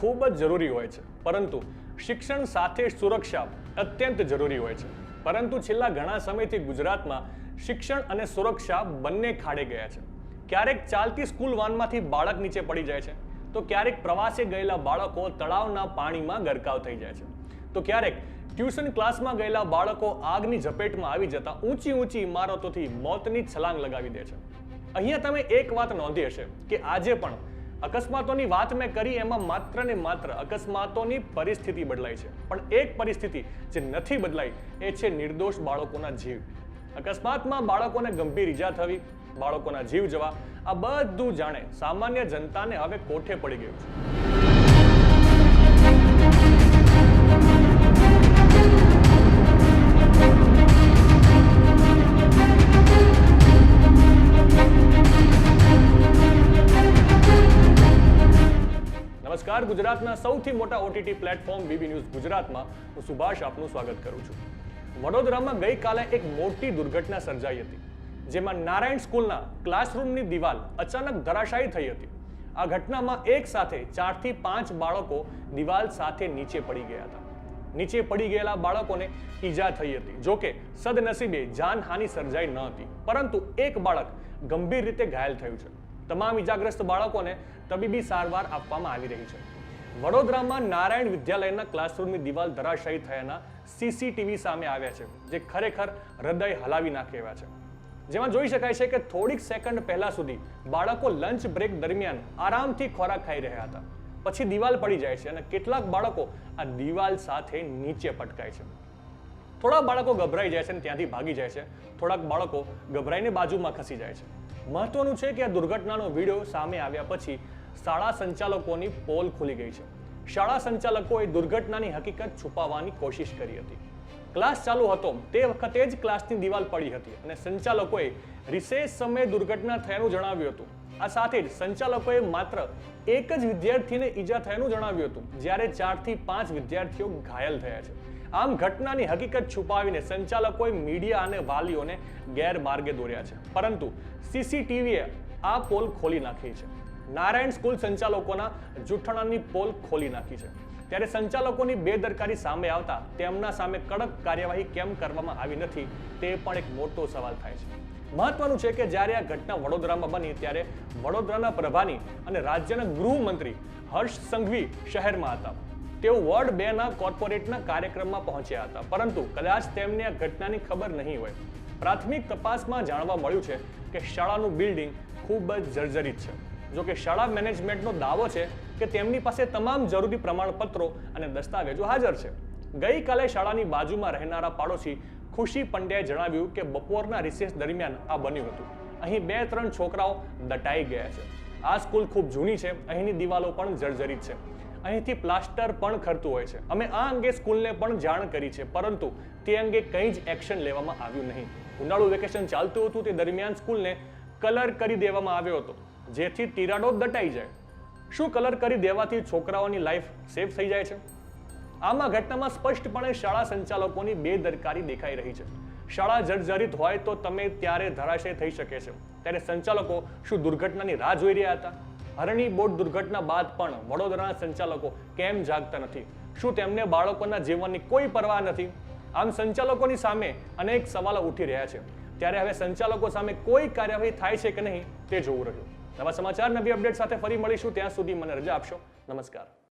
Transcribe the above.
ખૂબ જ જરૂરી હોય છે. પરંતુ શિક્ષણ સાથે સુરક્ષા અત્યંત જરૂરી હોય છે. પરંતુ છેલ્લા ઘણા સમયથી ગુજરાતમાં શિક્ષણ અને સુરક્ષા બંને ખાડે ગયા છે. ક્યારેક ચાલતી સ્કૂલ વાનમાંથી બાળક નીચે પડી જાય છે. તો ક્યારેક પ્રવાસે ગયેલા બાળકો તળાવના પાણીમાં ગરકાવ થઈ જાય છે. તો ક્યારેક ટ્યુશન ક્લાસમાં ગયેલા બાળકો આગની ઝપેટમાં આવી જતા ઊંચી ઊંચી ઇમારતોથી મોતની છલાંગ લગાવી દે છે. અહીંયા તમે એક વાત નોંધી હશે કે આજે પણ અકસ્માતોની વાત મેં કરી, એમાં માત્ર ને માત્ર અકસ્માતોની પરિસ્થિતિ બદલાઈ છે. પણ એક પરિસ્થિતિ જે નથી બદલાઈ, એ છે નિર્દોષ બાળકોના જીવ. અકસ્માતમાં બાળકોને ગંભીર ઈજા થવી, બાળકોના જીવ જવા, આ બધું જાણે સામાન્ય જનતાને હવે કોઠે પડી ગયું છે. નમસ્કાર. ગુજરાતના સૌથી મોટા ઓટીટી પ્લેટફોર્મ બીબી ન્યૂઝ ગુજરાતમાં હું સુભાષ આપનું સ્વાગત કરું છું. વડોદરામાં ગઈકાલે એક મોટી દુર્ઘટના સર્જાઈ હતી, જેમાં નારાયણ સ્કૂલના ક્લાસરૂમની દિવાલ અચાનક ધરાશાયી થઈ હતી. આ ઘટનામાં એક સાથે ચારથી પાંચ બાળકો દિવાલ સાથે નીચે પડી ગયા હતા. નીચે પડી ગયેલા બાળકોને ઈજા થઈ હતી જોકે સદનસીબે જાનહાનિ સર્જાઈ ન હતી. પરંતુ એક બાળક ગંભીર રીતે ઘાયલ થયું છે. તમામ ઈજાગ્રસ્ત બાળકોને તબીબી સારવાર આપવામાં આવી રહી છે. વડોદરામાં નારાયણ વિદ્યાલયના ક્લાસરૂમની દિવાલ ધરાશાયી થયાના સીસીટીવી સામે આવ્યા છે, જે ખરેખર હૃદય હલાવી નાખે એવા છે. જેમાં જોઈ શકાય છે કે થોડીક સેકન્ડ પહેલા સુધી બાળકો લંચ બ્રેક દરમિયાન આરામથી ખોરાક ખાઈ રહ્યા હતા. પછી દિવાલ પડી જાય છે અને કેટલાક બાળકો આ દિવાલ સાથે નીચે પટકાય છે. થોડા બાળકો ગભરાઈ જાય છે અને ત્યાંથી ભાગી જાય છે. થોડાક બાળકો ગભરાઈને બાજુમાં ખસી જાય છે. મહત્વનું છે કે આ દુર્ઘટનાનો વીડિયો સામે આવ્યા પછી શાળા સંચાલકોની પોલ ખુલી ગઈ છે. શાળા સંચાલકોએ દુર્ઘટનાની હકીકત છુપાવવાની કોશિશ કરી હતી. ક્લાસ ચાલુ હતો. તે વખતે જ ક્લાસની દિવાલ પડી હતી અને સંચાલકોએ રિસેસ સમયે દુર્ઘટના થયાનું જણાવ્યું હતું. આ સાથે જ સંચાલકોએ માત્ર એક જ વિદ્યાર્થીને ઈજા થયાનું જણાવ્યું હતું, જ્યારે ચારથી પાંચ વિદ્યાર્થીઓ ઘાયલ થયા છે. આમ ઘટનાની હકીકત છુપાવીને સંચાલકોએ મીડિયા અને વાલીઓને ગેરમાર્ગે દોર્યા છે. પરંતુ સીસીટીવીએ આ પોલ ખોલી નાખી છે. નારાયણ સ્કૂલ સંચાલકોના જૂઠાણાની પોલ ખોલી નાખી છે. ત્યારે સંચાલકોની બેદરકારી સામે આવતા તેમના સામે કડક કાર્યવાહી કેમ કરવામાં આવી નથી તે પણ એક મોટો સવાલ થાય છે. મહત્વનું છે કે જ્યારે આ ઘટના વડોદરામાં બની ત્યારે વડોદરાના પ્રભાની અને રાજ્યના ગૃહમંત્રી હર્ષ સંઘવી શહેરમાં હતા. તેઓ વોર્ડ બે ના કોર્પોરેટના કાર્યક્રમમાં પહોંચ્યા હતા. પરંતુ કદાચ તેમને આ ઘટનાની ખબર નહીં હોય. પ્રાથમિક તપાસમાં જાણવા મળ્યું છે કે શાળાનું બિલ્ડિંગ ખૂબ જ જર્જરિત છે. જો કે શાળા મેનેજમેન્ટનો દાવો છે કે તેમની પાસે તમામ જરૂરી પ્રમાણપત્રો અને દસ્તાવેજો હાજર છે. ગઈકાલે શાળાની બાજુમાં રહેનારા પાડોશી ખુશી પંડ્યાએ જણાવ્યું કે બપોરના રિસેસ દરમિયાન આ બન્યું હતું. અહીં બે ત્રણ છોકરાઓ દટાઈ ગયા છે. આ સ્કૂલ ખૂબ જૂની છે, અહીંની દિવાલો પણ જર્જરિત છે. અહીંથી પ્લાસ્ટર પણ ખરતું હોય છે. અમે આ અંગે સ્કૂલને પણ જાણ કરી છે, પરંતુ તે અંગે કંઈ જ એક્શન લેવામાં આવ્યું નહીં. ઉનાળુ વેકેશન ચાલતું હતું તે દરમિયાન સ્કૂલને કલર કરી દેવામાં આવ્યો હતો. જેથી તિરાડો દટાઈ જાય. શું કલર કરી દેવાથી છોકરાઓની લાઈફ સેફ થઈ જાય છે? આમાં ઘટનામાં સ્પષ્ટપણે શાળા સંચાલકોની બેદરકારી દેખાઈ રહી છે. શાળા જર્જરિત હોય તો તમે ત્યારે ધરાશય થઈ શકે છે. ત્યારે સંચાલકો શું દુર્ઘટનાની રાહ જોઈ રહ્યા હતા? હરણી બોટ દુર્ઘટના બાદ પણ વડોદરાના સંચાલકો કેમ જાગતા નથી? શું તેમને બાળકોના જીવનની કોઈ પરવા નથી? આમ સંચાલકોની સામે અનેક સવાલો ઉઠી રહ્યા છે. ત્યારે હવે સંચાલકો સામે કોઈ કાર્યવાહી થાય છે કે નહીં તે જોવું રહ્યું. નવા સમાચાર, નવી અપડેટ સાથે ફરી મળીશું. ત્યાં સુધી મને રજા આપશો. નમસ્કાર.